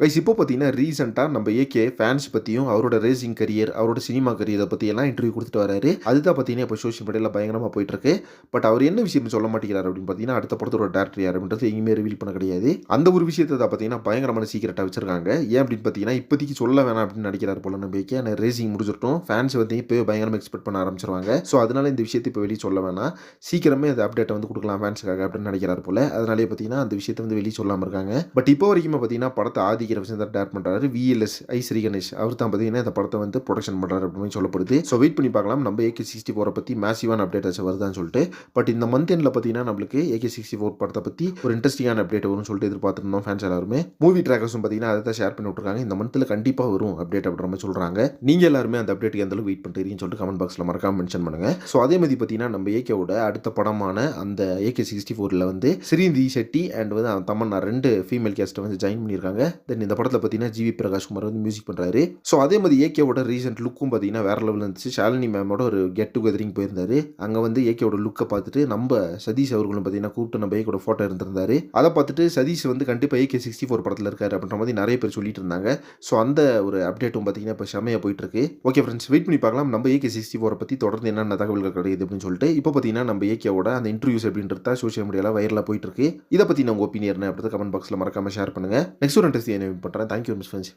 Guys இப்போ பார்த்தீங்கன்னா ரீசெண்டாக நம்ம ஏகே ஃபேன்ஸ் பற்றியும் அவரோட ரேசிங் கரியர் அவரோட சினிமா கரியரை பற்றி எல்லாம் இன்டர்வியூ கொடுத்துட்டு வராரு. அதுதான் பார்த்தீங்கன்னா இப்போ சோஷியல் மீடியாவில் பயங்கரமாக போயிட்டுருக்கு. பட் அவர் என்ன விஷயம் சொல்ல மாட்டேங்கிறார் அப்படின்னு பார்த்தீங்கன்னா அடுத்த படத்தோட டேரக்டர் யார் அப்படின்றது எங்கேயுமே ரிவீல் பண்ண கிடையாது. அந்த ஒரு விஷயத்தை தான் பார்த்தீங்கன்னா பயங்கரமான சீக்கிரட்டாக வச்சிருக்காங்க. ஏன் அப்படின்னு பார்த்தீங்கன்னா இப்போதைக்கு சொல்ல வேணாம் அப்படின்னு நினைக்கிறார் போல நம்ம ஏகே ஆனால் ரேசிங் முடிஞ்சிட்டோம் ஃபேன்ஸ் வந்து இப்போ பயங்கரமாக எக்ஸ்பெக்ட் பண்ண ஆரம்பிச்சிருவாங்க. ஸோ அதனால இந்த விஷயத்தை இப்போ வெளியே சொல்ல வேணாம். சீக்கிரமே அந்த அப்டேட்டை வந்து கொடுக்கலாம் ஃபேன்ஸுக்காக அப்படின்னு நினைக்கிறார் போல. அதனாலே பார்த்தீங்கன்னா அந்த விஷயத்தை வந்து வெளியே சொல்லாமல் இருக்காங்க. பட் இப்போ வரைக்கும் பார்த்தீங்கன்னா படத்தை நடிக்கிற விஷயம் தான் டேரக்ட் பண்ணுறாரு விஎல்எஸ் ஐ ஸ்ரீ கணேஷ். அவர் தான் பார்த்தீங்கன்னா இந்த படத்தை வந்து ப்ரொடக்ஷன் பண்ணுறாரு அப்படின்னு சொல்லப்படுது. ஸோ வெயிட் பண்ணி பார்க்கலாம். நம்ம ஏகே சிக்ஸ்டி ஃபோரை பற்றி மேசிவான அப்டேட் ஆச்சு வருதான்னு சொல்லிட்டு. பட் இந்த மந்த் எண்டில் பார்த்தீங்கன்னா நம்மளுக்கு ஏகே சிக்ஸ்டி ஃபோர் படத்தை பற்றி ஒரு இன்ட்ரெஸ்டிங்கான அப்டேட் வரும்னு சொல்லிட்டு எதிர்பார்த்துருந்தோம் ஃபேன்ஸ் எல்லாருமே. மூவி ட்ராக்கர்ஸும் பார்த்தீங்கன்னா அதை தான் ஷேர் பண்ணி விட்ருக்காங்க இந்த மந்த்தில் கண்டிப்பாக வரும் அப்டேட் அப்படின்ற மாதிரி சொல்கிறாங்க நீங்கள் எல்லாருமே அந்த அப்டேட்டுக்கு எந்த அளவுக்கு வெயிட் பண்ணுறீங்கன்னு சொல்லிட்டு கமெண்ட் பாக்ஸில் மறக்காம மென்ஷன் பண்ணுங்க. ஸோ அதே மாதிரி பார்த்தீங்கன்னா நம்ம ஏகேவோட அடுத்த படமான அந்த ஏகே சிக்ஸ்டி ஃபோரில் வந்து ஸ்ரீந்தி செட்டி அண்ட் வந்து தமன்னா ரெண்டு ஃபீமேல் கேஸ்ட்டை வந்து ஜாயின் பண்ணியிருக்காங்க. தென் இந்த படத்தில் பார்த்தீங்கன்னா ஜிவி பிரகாஷ்குமார் வந்து மியூசிக் பண்ணுறாரு ஸோ அதே மாதிரி ஏகேவோட ரீசெண்ட் லுக்கும் பார்த்தீங்கன்னா வேற லெவலில் இருந்துச்சு. ஷாலினி மேமோட ஒரு கெட் டுகெதரிங் போயிருந்தாரு. அங்கே வந்து ஏகேவோட லுக்கை பார்த்துட்டு நம்ம சதீஷ் அவர்களும் பார்த்தீங்கன்னா கூப்பிட்டு நம்ம ஏகோட ஃபோட்டோ இருந்திருந்தாரு அதை பார்த்துட்டு சதீஷ் வந்து கண்டிப்பாக ஏகே சிக்ஸ்டி ஃபோர் படத்தில் இருக்காரு அப்படின்ற மாதிரி நிறைய பேர் சொல்லிட்டு இருந்தாங்க. ஸோ அந்த ஒரு அப்டேட்டும் பார்த்தீங்கன்னா இப்போ செமையாக போயிட்டு இருக்கு ஓகே ஃப்ரெண்ட்ஸ் வெயிட் பண்ணி பார்க்கலாம். நம்ம ஏகே சிக்ஸ்டி ஃபோரை பற்றி தொடர்ந்து என்னென்ன தகவல்கள் கிடையாது அப்படின்னு சொல்லிட்டு. இப்போ பார்த்தீங்கன்னா நம்ம ஏகேவோட அந்த இன்டர்வியூஸ் அப்படின்றத சோஷியல் மீடியாவில் வைரலாக போயிட்டு இருக்கு இதை பற்றி நம்ம ஒப்பீனியர் அப்படின்றத கமெண்ட் பாக்ஸில் மறக்காம ஷேர் பண்ணுங்க. நெக்ஸ்ட் ஒரு இன்ட்ரெஸ்ட் என்ன தேங்க்யூ மிஸ் ஃப்ரெண்ட்ஸ்